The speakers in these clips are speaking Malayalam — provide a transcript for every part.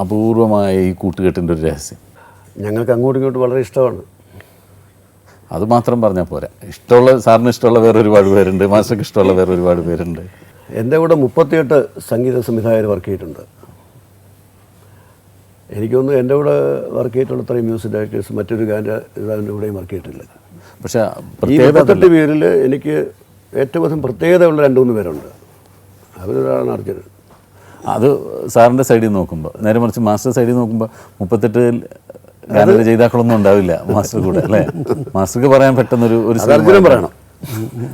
അപൂർവമായ ഈ കൂട്ടുകെട്ടിന്റെ ഒരു രഹസ്യം. ഞങ്ങൾക്ക് അങ്ങോട്ടും ഇങ്ങോട്ടും വളരെ ഇഷ്ടമാണ്. അത് മാത്രം പറഞ്ഞാൽ പോരാ. ഇഷ്ടമുള്ള സാറിന് ഇഷ്ടമുള്ള വേറെ ഒരുപാട് പേരുണ്ട് മാസ്റ്റർക്ക് ഇഷ്ടമുള്ള വേറെ ഒരുപാട് പേരുണ്ട്. എന്റെ കൂടെ മുപ്പത്തിയെട്ട് സംഗീത സംവിധായകർ വർക്ക് ചെയ്തിട്ടുണ്ട്. എനിക്കൊന്ന് എന്റെ കൂടെ വർക്ക് ചെയ്തിട്ടുള്ള അത്രയും മ്യൂസിക് ഡയറക്ടേഴ്സ് മറ്റൊരു ഗാന ഇതാവിന്റെ കൂടെയും വർക്ക് ചെയ്തിട്ടില്ല. പക്ഷേ ഈ പേരിൽ എനിക്ക് ഏറ്റവും അധികം പ്രത്യേകതയുള്ള രണ്ട് മൂന്ന് പേരുണ്ട്. അവരൊരാളാണ് അർജുനൻ. അത് സാറിന്റെ സൈഡിൽ നോക്കുമ്പോൾ നേരെ മറിച്ച് മാസ്റ്റർ സൈഡിൽ നോക്കുമ്പോൾ മുപ്പത്തെട്ട് ഗാനരചയിതാക്കളൊന്നും ഉണ്ടാവില്ല മാസ്റ്റർ കൂടെ അല്ലേ? മാസ്റ്റർക്ക് പറയാൻ പെട്ടെന്നൊരു ഒരു പറയണം.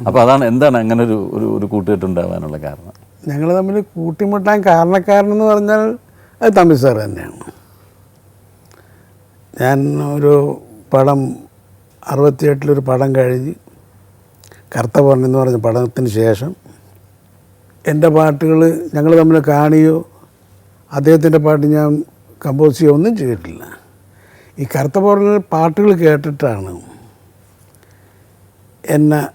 അപ്പോൾ അതാണ് എന്താണ് അങ്ങനെ ഒരു ഒരു ഒരു കൂട്ടുകെട്ടുണ്ടാവാനുള്ള കാരണം? ഞങ്ങൾ തമ്മിൽ കൂട്ടിമുട്ടാൻ കാരണക്കാരനെന്ന് പറഞ്ഞാൽ അത് തമ്പി സാർ തന്നെയാണ്. ഞാൻ ഒരു പടം അറുപത്തിയെട്ടിലൊരു പടം കഴിഞ്ഞ് കറുത്ത എന്ന് പറഞ്ഞ പടത്തിന് ശേഷം എന്റെ പാട്ടുകൾ ഞങ്ങൾ തമ്മിൽ കാണിയോ? അദ്ദേഹത്തിന്റെ പാട്ട് ഞാൻ കമ്പോസ് ചെയ്യുകയോ ഒന്നും ചെയ്തിട്ടില്ല. ഈ കറുത്ത പൗർണ പാട്ടുകൾ കേട്ടിട്ടാണ് എന്നെ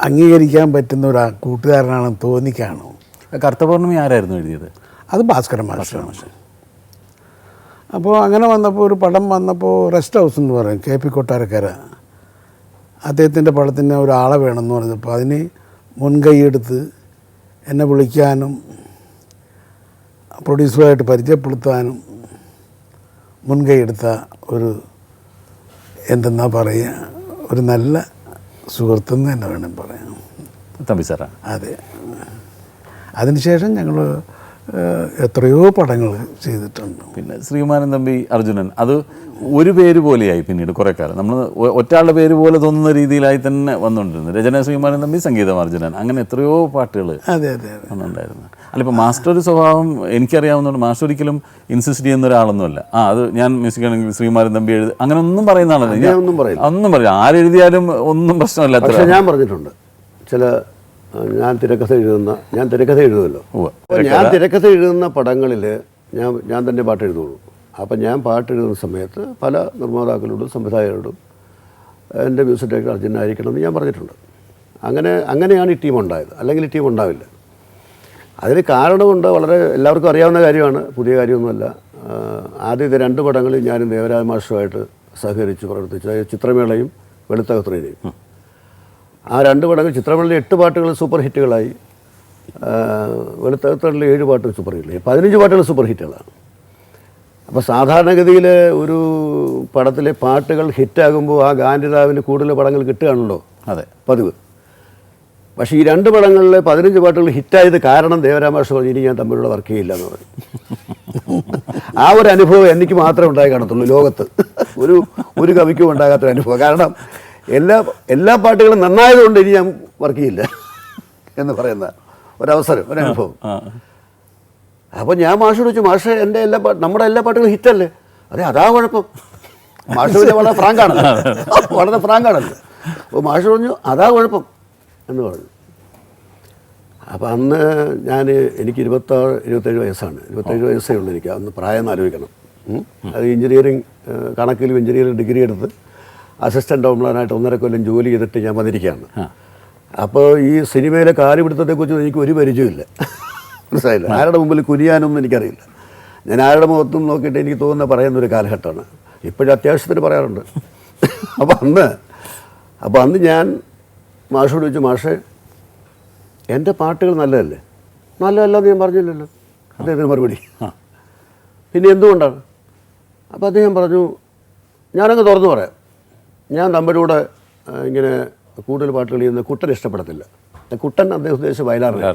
അംഗീകരിക്കാൻ പറ്റുന്ന ഒരു കൂട്ടുകാരനാണെന്ന് തോന്നിക്കാണോ? കറുത്ത പൗർണമി ആരായിരുന്നു എഴുതിയത്? അത് ഭാസ്കരൻ മാസ്റ്ററാണ് അപ്പോൾ അങ്ങനെ വന്നപ്പോൾ ഒരു പടം വന്നപ്പോൾ റെസ്റ്റ് ഹൗസ് എന്ന് പറയും കെ പി കൊട്ടാരക്കര. അദ്ദേഹത്തിന്റെ പടത്തിന് ഒരാളെ വേണമെന്ന് പറഞ്ഞപ്പോൾ അതിന് മുൻകൈയെടുത്ത് എന്നെ വിളിക്കാനും പ്രൊഡ്യൂസറുമായിട്ട് പരിചയപ്പെടുത്താനും മുൻകൈയെടുത്ത ഒരു എന്തെന്നാ പറയുക ഒരു നല്ല സുഹൃത്തെന്ന് തന്നെ വേണം പറയാം തമ്പി സാറാ. അതെ. അതിനുശേഷം ഞങ്ങൾ എത്രയോ പടങ്ങൾ ചെയ്തിട്ടുണ്ട്. പിന്നെ ശ്രീമാനൻ തമ്പി അർജുനൻ അത് ഒരു പേര് പോലെയായി പിന്നീട് കുറേ കാലം. നമ്മൾ ഒറ്റാളുടെ പേര് പോലെ തോന്നുന്ന രീതിയിലായി തന്നെ വന്നുകൊണ്ടിരുന്നത്. രചന ശ്രീമാനൻ തമ്പി സംഗീതം അർജുനൻ അങ്ങനെ എത്രയോ പാട്ടുകൾ അതെ അതെ വന്നുണ്ടായിരുന്നു അല്ല ഇപ്പോൾ മാസ്റ്റർ ഒരു സ്വഭാവം എനിക്കറിയാവുന്നതുകൊണ്ട് മാസ്റ്റർ ഒരിക്കലും ഇൻസിസ്റ്റ് ചെയ്യുന്ന ഒരാളൊന്നുമല്ല. ആ അത് ഞാൻ മ്യൂസിക് ആണെങ്കിൽ ശ്രീമാരൻ തമ്പി എഴുതി അങ്ങനെ ഒന്നും പറയുന്ന ആളല്ല. ഞാൻ ഒന്നും പറയില്ല. ഒന്നും പറയില്ല. ആരെഴുതിയാലും ഒന്നും പ്രശ്നമല്ല പക്ഷെ ഞാൻ പറഞ്ഞിട്ടുണ്ട്. ചില ഞാൻ തിരക്കഥ എഴുതുന്ന ഞാൻ തിരക്കഥ എഴുതുമല്ലോ. അപ്പോൾ ഞാൻ തിരക്കഥ എഴുതുന്ന പടങ്ങളിൽ ഞാൻ ഞാൻ തന്നെ പാട്ട് എഴുതുള്ളൂ. അപ്പം ഞാൻ പാട്ട് എഴുതുന്ന സമയത്ത് പല നിർമ്മാതാക്കളോടും സംവിധായകരോടും എന്റെ മ്യൂസിക് ഡയറക്ടർ അർജുനായിരിക്കണം എന്ന് ഞാൻ പറഞ്ഞിട്ടുണ്ട്. അങ്ങനെ അങ്ങനെയാണ് ഈ ടീം ഉണ്ടായത്. അല്ലെങ്കിൽ ഈ ടീം ഉണ്ടാവില്ല. അതിന് കാരണമുണ്ട് വളരെ എല്ലാവർക്കും അറിയാവുന്ന കാര്യമാണ്. പുതിയ കാര്യമൊന്നുമല്ല. ആദ്യത്തെ രണ്ട് പടങ്ങളിൽ ഞാനും ദേവരാജ മാഷുമായിട്ട് സഹകരിച്ച് പ്രവർത്തിച്ചു അതായത് ചിത്രമേളയും വെളുത്തകത്രയും ആ രണ്ട് പടങ്ങൾ ചിത്രമേളയിൽ എട്ട് പാട്ടുകൾ സൂപ്പർ ഹിറ്റുകളായി ആ, വെളുത്തകത്രയിലെ ഏഴ് പാട്ടുകൾ സൂപ്പർ ഹിറ്റായി പതിനഞ്ച് പാട്ടുകൾ സൂപ്പർ ഹിറ്റുകളാണ് അപ്പോൾ സാധാരണഗതിയിൽ ഒരു പടത്തിലെ പാട്ടുകൾ ഹിറ്റാകുമ്പോൾ ആ ഗാന്ധിതാവിന് കൂടുതൽ പടങ്ങൾ കിട്ടുകയാണല്ലോ? അതെ. പതിവ്. പക്ഷേ ഈ രണ്ട് പടങ്ങളിൽ പതിനഞ്ച് പാട്ടുകൾ ഹിറ്റായത് കാരണം ദേവരാമാഷ് പറഞ്ഞു ഇനി ഞാൻ തമ്മിലുള്ള വർക്ക് ചെയ്യില്ല എന്ന് പറഞ്ഞു. ആ ഒരു അനുഭവം എനിക്ക് മാത്രമേ ഉണ്ടായി കാണത്തുള്ളൂ ലോകത്ത്. ഒരു ഒരു കവിക്കും ഉണ്ടാകാത്തൊരു അനുഭവം കാരണം എല്ലാ എല്ലാ പാട്ടുകളും നന്നായതുകൊണ്ട് ഇനി ഞാൻ വർക്ക് ചെയ്യില്ല എന്ന് പറയുന്ന ഒരവസരം ഒരനുഭവം. അനുഭവം അപ്പോൾ ഞാൻ മാഷോട് ചോദിച്ചു മാഷ് എന്റെ എല്ലാ പാട്ട് നമ്മുടെ എല്ലാ പാട്ടുകളും ഹിറ്റല്ലേ? അതെ അതാ കുഴപ്പം. മാഷ് പിന്നെ വളരെ ഫ്രാങ്കാണല്ലോ വളരെ ഫ്രാങ്കാണല്ലോ അപ്പോൾ മാഷ് പറഞ്ഞു അതാ കുഴപ്പം. എന്ന് പറഞ്ഞു. അപ്പോൾ അന്ന് ഞാൻ എനിക്ക് ഇരുപത്താറ് ഇരുപത്തേഴ് വയസ്സാണ്. ഇരുപത്തേഴ് വയസ്സേ ഉള്ളൂ എനിക്ക്. അന്ന് പ്രായം ആലോചിക്കണം. അത് എഞ്ചിനീയറിങ് കണക്കിലും എഞ്ചിനീയറിംഗ് ഡിഗ്രി എടുത്ത് അസിസ്റ്റന്റ് ഡോംപ്ലാനായിട്ട് ഒന്നര കൊല്ലം ജോലി ചെയ്തിട്ട് ഞാൻ വന്നിരിക്കുകയാണ്. അപ്പോൾ ഈ സിനിമയിലെ കാലുപിടുത്തത്തെക്കുറിച്ച് എനിക്ക് ഒരു പരിചയമില്ല മനസ്സിലായില്ല? ആരുടെ മുമ്പിൽ കുനിയാനൊന്നും എനിക്കറിയില്ല. ഞാൻ ആരുടെ മുഖത്തും നോക്കിയിട്ട് എനിക്ക് തോന്നുന്ന പറയുന്ന ഒരു കാലഘട്ടമാണ്. ഇപ്പോഴും അത്യാവശ്യത്തിന് പറയാറുണ്ട്. അപ്പോൾ അന്ന് അപ്പോൾ അന്ന് ഞാൻ മാഷോട് ചോദിച്ചു മാഷേ എന്റെ പാട്ടുകൾ നല്ലതല്ലേ? നല്ലതല്ലെന്ന് ഞാൻ പറഞ്ഞില്ലല്ലോ. അദ്ദേഹത്തിന് മറുപടി. പിന്നെ എന്തുകൊണ്ടാണ്? അപ്പോൾ അദ്ദേഹം പറഞ്ഞു ഞാനങ്ങ് തുറന്നു പറയാം. ഞാൻ നമ്മുടെ ഇങ്ങനെ കൂടുതൽ പാട്ടുകൾ ചെയ്യുന്ന കുട്ടൻ ഇഷ്ടപ്പെടത്തില്ല. കുട്ടൻ അദ്ദേഹം ഉദ്ദേശിച്ച വയലാറിനെ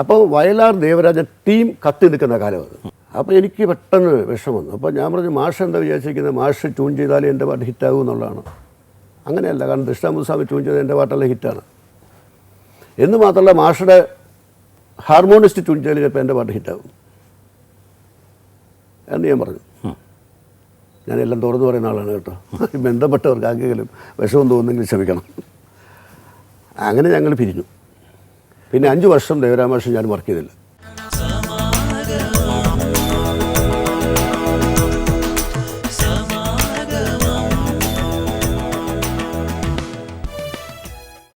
അപ്പോൾ വയലാർ ദേവരാജൻ ടീം കത്തി നിൽക്കുന്ന കാലം അത്. അപ്പോൾ എനിക്ക് പെട്ടെന്ന് വിഷമം വന്നു. അപ്പോൾ ഞാൻ പറഞ്ഞു മാഷ് എന്താ വിചാരിച്ചിരിക്കുന്നത്? മാഷ് ട്യൂൺ ചെയ്താലേ എന്റെ പാട്ട് ഹിറ്റാകും എന്നുള്ളതാണ്. അങ്ങനെയല്ല കാരണം ദൃഷ്ടാമുസ്വാമി ട്യൂൺ ചെയ്ത എന്റെ പാട്ടെല്ലാം ഹിറ്റാണ്. എന്ന് മാത്രമല്ല മാഷയുടെ ഹാർമോണിസ്റ്റ് ട്യൂൺ ചെയ്താൽ ചിലപ്പോൾ എന്റെ പാട്ട് ഹിറ്റാകും. എന്ന് ഞാൻ പറഞ്ഞു. ഞാനെല്ലാം തുറന്നു പറയുന്ന ആളാണ് കേട്ടോ. ബന്ധപ്പെട്ടവർക്ക് ആർക്കെങ്കിലും വിഷമം തോന്നുന്നെങ്കിൽ ക്ഷമിക്കണം. അങ്ങനെ ഞങ്ങൾ പിരിഞ്ഞു. പിന്നെ അഞ്ച് വർഷം ദേവരാമാഷൻ ഞാൻ വർക്ക് ചെയ്തില്ല.